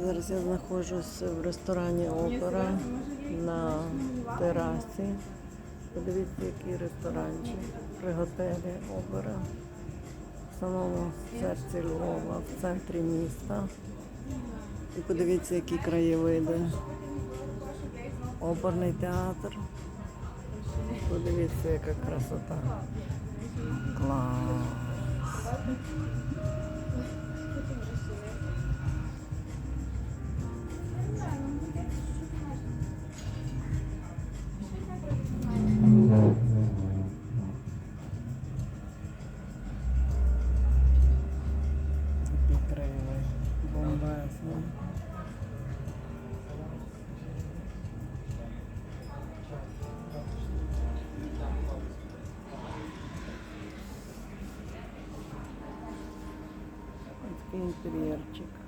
Зараз я знаходжусь в ресторані Опера на терасі. Подивіться, який ресторанчик при готелі Опера. В самому серці Львова, в центрі міста. І подивіться, які краєвиди. Оперний театр. Подивіться, яка красота. Клас. Бомбезно. Ось Такий.